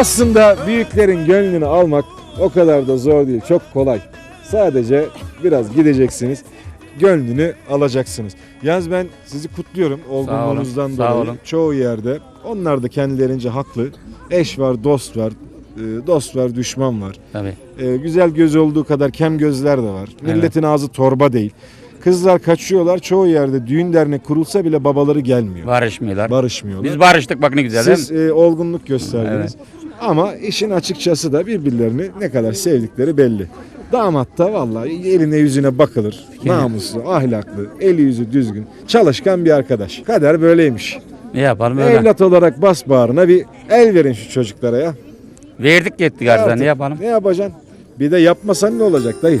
Aslında büyüklerin gönlünü almak o kadar da zor değil. Çok kolay. Sadece biraz gideceksiniz. Gönlünü alacaksınız. Yalnız ben sizi kutluyorum olgunluğunuzdan sağ dolayı. olun. Çoğu yerde onlar da kendilerince haklı. Eş var, dost var. e, Dost var, düşman var. Tabii. E, güzel göz olduğu kadar kem gözler de var. Milletin ağzı torba değil. Kızlar kaçıyorlar. Çoğu yerde düğün dernek kurulsa bile babaları gelmiyor. Barışmıyorlar. Barışmıyorlar. Biz barıştık bak ne güzel değil mi? Siz e, olgunluk gösterdiniz. Ama işin açıkçası da birbirlerini ne kadar sevdikleri belli. Damat da vallahi eline yüzüne bakılır. Namuslu, ahlaklı, eli yüzü düzgün, çalışkan bir arkadaş. Kader böyleymiş. Ne yapalım öyle. Evlat olarak bas bağrına bir el verin şu çocuklara ya. Verdik gittik Artık ne yapalım? Ne yapacaksın? Bir de yapmasan ne olacak dayı?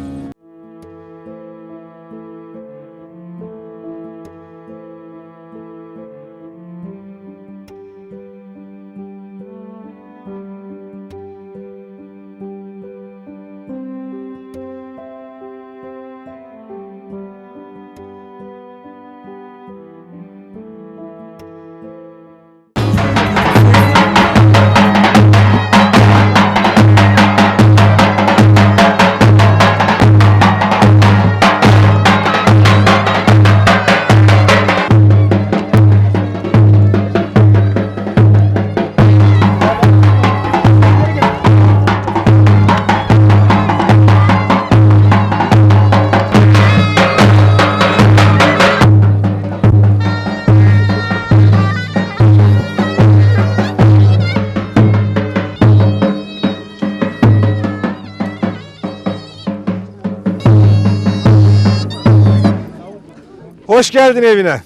Hoş geldin evine.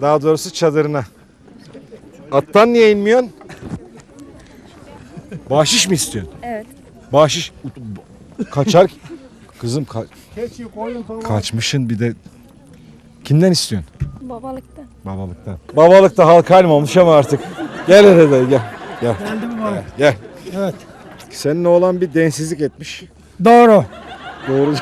Daha doğrusu çadırına. Attan niye inmiyorsun? Bahşiş mi istiyorsun? Evet. Bahşiş kaçar. Kızım ka- kaçmışın bir de kimden istiyorsun? Babalıktan. Babalıktan. Babalıkta halk halim olmuş ama artık. Gel hele gel. Gel. Gel. Gel. Evet. Senin oğlan bir densizlik etmiş. Doğru. Doğru.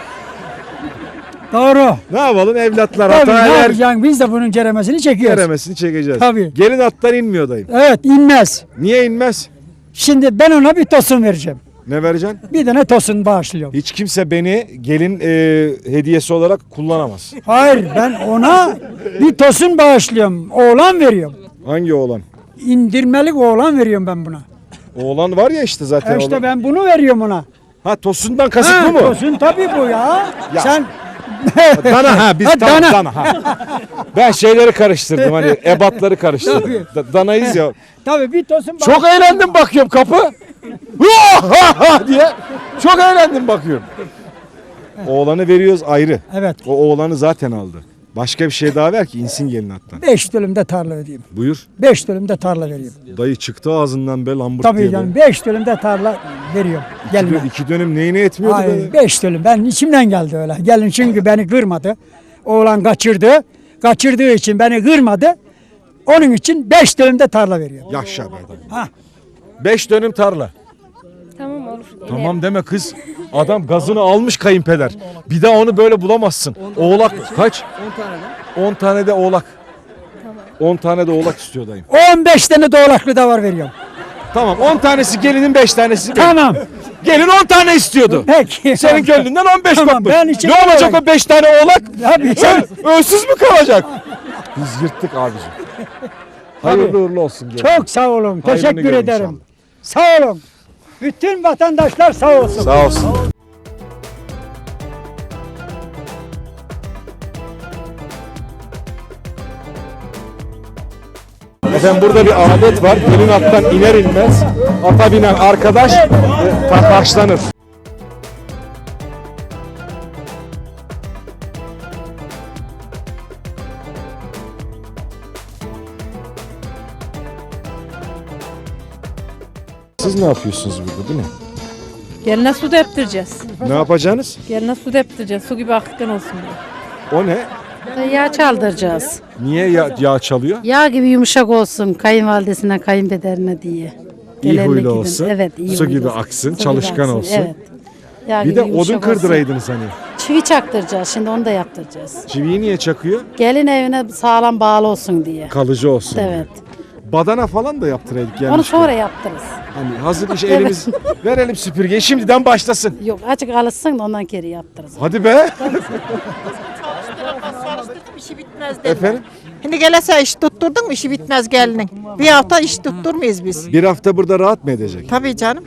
Doğru. ne yapalım evlatlar Tabii ne yapacaksın? Biz de bunun ceremesini çekiyoruz. Ceremesini çekeceğiz. Tabii. Gelin attan inmiyor dayım. Evet inmez. Niye inmez? Şimdi ben ona bir tosun vereceğim. Ne vereceksin? Bir tane tosun bağışlıyorum. Hiç kimse beni gelin e, hediyesi olarak kullanamaz. Hayır ben ona bir tosun bağışlıyorum. Oğlan veriyorum. Hangi oğlan? İndirmelik oğlan veriyorum ben buna. Oğlan var ya işte zaten. E işte oğlan. ben bunu veriyorum ona. Ha tosundan kasıt Ha, bu mu? Tosun tabii bu ya. Ya. Sen Dana ha biz Ha, tamam dana. dana. ha. Ben şeyleri karıştırdım hani ebatları karıştırdım. Da- Danayız ya. tabii bir tosun Çok eğlendim bakıyorum kapı. diye. Çok eğlendim bakıyorum. Oğlanı veriyoruz ayrı. Evet. O oğlanı zaten aldı. Başka bir şey daha ver ki insin gelin attan. Beş dönümde tarla ödeyeyim. Buyur. Beş dönümde tarla vereyim. Dayı çıktı ağzından be lambırt Tabii diye. canım be. beş dönümde tarla veriyorum. İki, Gelme. dön- iki dönüm neyine etmiyordu Hayır, be? beş dönüm. Ben içimden geldi öyle. Gelin çünkü beni kırmadı. Oğlan kaçırdı. Kaçırdığı için beni kırmadı. Onun için beş dönümde tarla veriyor. Yaşa be dayı. Ha. Beş dönüm tarla. Tamam olur. Tamam deme kız. Adam gazını almış kayınpeder. Bir daha onu böyle bulamazsın. Oğlak kaç? 10 tane de. 10 tane de oğlak. Tamam. 10 tane de oğlak istiyor dayım. 15 tane doğlaklı da var veriyorum. Tamam 10 tanesi gelinin 5 tanesi benim. Tamam. Gelin 10 tane istiyordu. Peki. Senin gönlünden 15 Tamam, kopmuş. ben için Ne olacak o 5 tane oğlak? Tabii. Ö- Önsüz mü kalacak? Biz yırttık abicim. Hayırlı uğurlu olsun. gelin. Çok sağ olun. Hayrını Teşekkür görün ederim. inşallah. Sağ olun. Bütün vatandaşlar sağ olsun. Sağ olsun. Efendim burada bir adet var. Pelin attan iner inmez ata binen arkadaş e, taşlanır. Siz ne yapıyorsunuz burada değil mi? Geline su deptireceğiz. Ne yapacaksınız? Geline su deptireceğiz. Su gibi akıktan olsun diye. O ne? Yağ çaldıracağız. Niye yağ, yağ çalıyor? Yağ gibi yumuşak olsun kayınvalidesine, kayınpederine diye. İyi Gelenlik huylu gibi. olsun. Evet, iyi Su huylu gibi olsun. aksın, Su gibi çalışkan aksın, olsun. Evet. Yağ Bir gibi de odun yumuşak olsun. kırdıraydınız hani. Çivi çaktıracağız. Şimdi onu da yaptıracağız. Çiviyi niye çakıyor? Gelin evine sağlam bağlı olsun diye. Kalıcı olsun. Evet. Badana falan da yaptıraydık Onu gelmişken. sonra yaptırırız. Hani hazır iş elimiz verelim süpürgeyi şimdiden başlasın. Yok açık alışsın da ondan geri yaptırırız. Hadi be. İşi bitmez deme. Efendim? Şimdi gelese iş tutturdun mu işi bitmez gelinin. Bir hafta iş tutturmayız biz. Bir hafta burada rahat mı edecek? Tabii canım.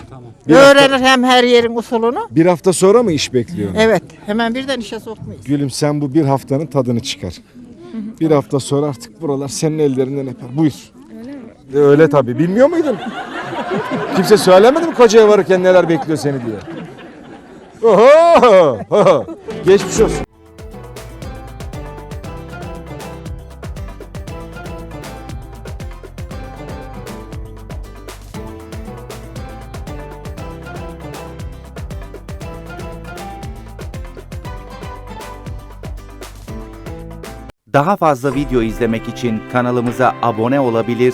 Bir hafta- Öğrenir hem her yerin usulünü. Bir hafta sonra mı iş bekliyor? Evet. Hemen birden işe sokmayız. Gülüm sen bu bir haftanın tadını çıkar. Bir hafta sonra artık buralar senin ellerinden öper. Buyur. Mi? Öyle tabii. Bilmiyor muydun? Kimse söylemedi mi kocaya varırken neler bekliyor seni diye? Oho! Geçmiş olsun. Daha fazla video izlemek için kanalımıza abone olabilir,